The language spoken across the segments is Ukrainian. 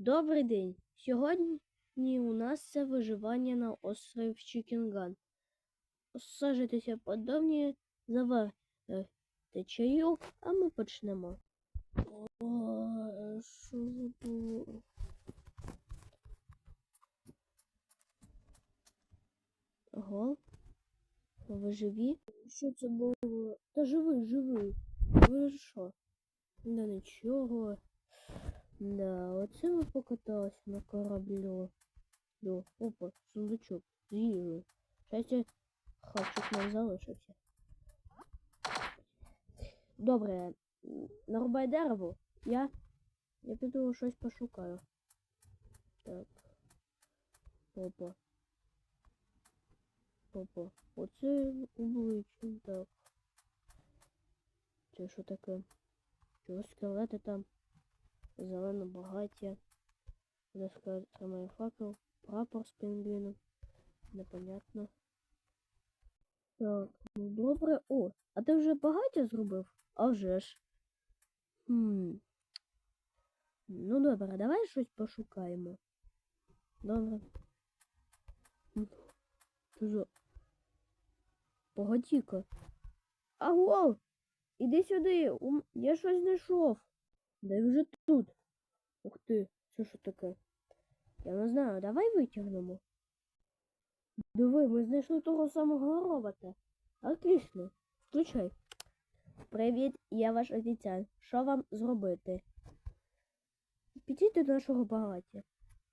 Добрий день. Сьогодні у нас це виживання на острові Чікінган. Сажитеся подобні, заварте чаю, а ми почнемо. О, що було? Ого. Ви живі? Що це було? Та живий, живий. Ви що? Да нічого. Да, оце ми покаталися на кораблю. До, опа, сундучок з їжею. Щастя, хавчик нам залишився. Добре, нарубай дерево. Я. Я піду щось пошукаю. Так. Опа. Опа. Оце обличчя. Так. Це що таке? Чого скелети там? Зелене багаття. Доска тримає факел. Прапор з пінгвіном. Непонятно. Так, ну добре. О, а ти вже багаття зробив? А вже ж. Хм. Ну добре, давай щось пошукаємо. Добре. Що за... Погоді-ка. Аго! Іди сюди, я щось знайшов. Да вже тут. Ух ти, це що таке? Я не знаю, давай витягнемо. Диви, ми знайшли того самого робота. Отлично, включай. Привіт, я ваш офіціант. Що вам зробити? Підіть до нашого багаття.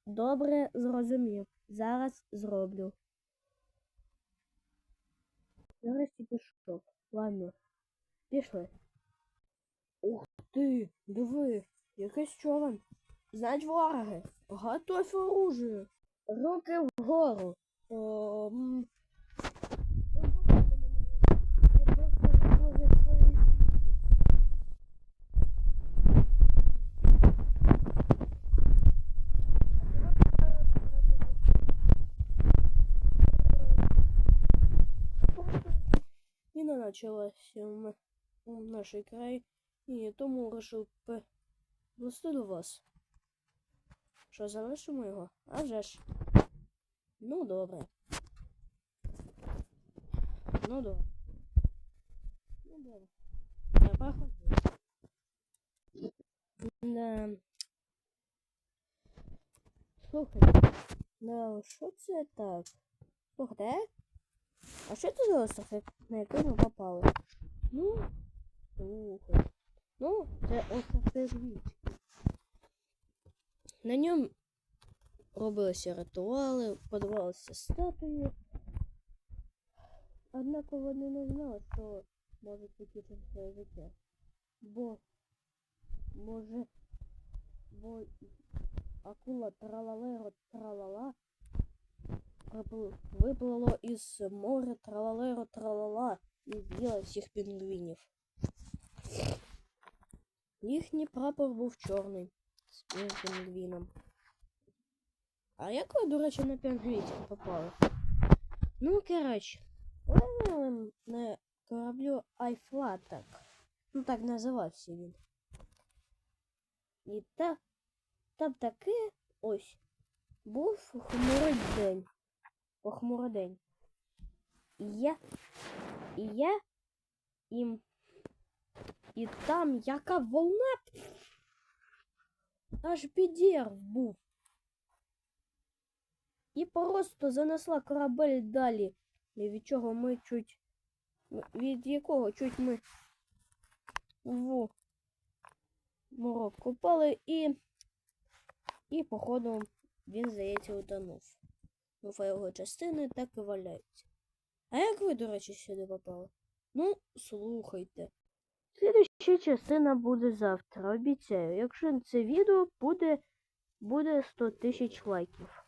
Добре, зрозумів. Зараз зроблю. Нарешті пішов. Ладно, пішли. Ух ти, диви, якийсь човен. Знать вороги. Готовь оружие. Руки вгору. О, свої Війна началась в нашій краї, і тому вирішив привезти до вас. Що, залишимо його? А вже ж. Ну, добре. Ну, добре. Ну, добре. Я походу. Да. Слухай. Да, що це так? Слухайте, а що це за остров, на який ми попали? Ну, слухай. Ну, це Пергвіч. На ньому робилися ритуали, подавалися статуї. Однак вони не знали, що може покінчити своє життя. Бо може бо акула тралалеро тралала виплило із моря тралалеро тралала і з'їла всіх пінгвінів. Їхній прапор був чорний з пінгвіном. А як ви, до речі, на пінгвінів попали? Ну, коротше, плавали на кораблю Айфлаток. Ну, так називався він. І та, там таке ось був хмурий день. Похмурий день. І я. І я. І, і там яка волна аж підірв був. І просто занесла корабель далі, від чого ми чуть. Від якого чуть ми в морок купали і. І, походу, він, здається, утонув. Ну, а його частини так і валяються. А як ви, до речі, сюди попали? Ну, слухайте. Слідуща частина буде завтра, обіцяю. Якщо це відео буде, буде 100 тисяч лайків.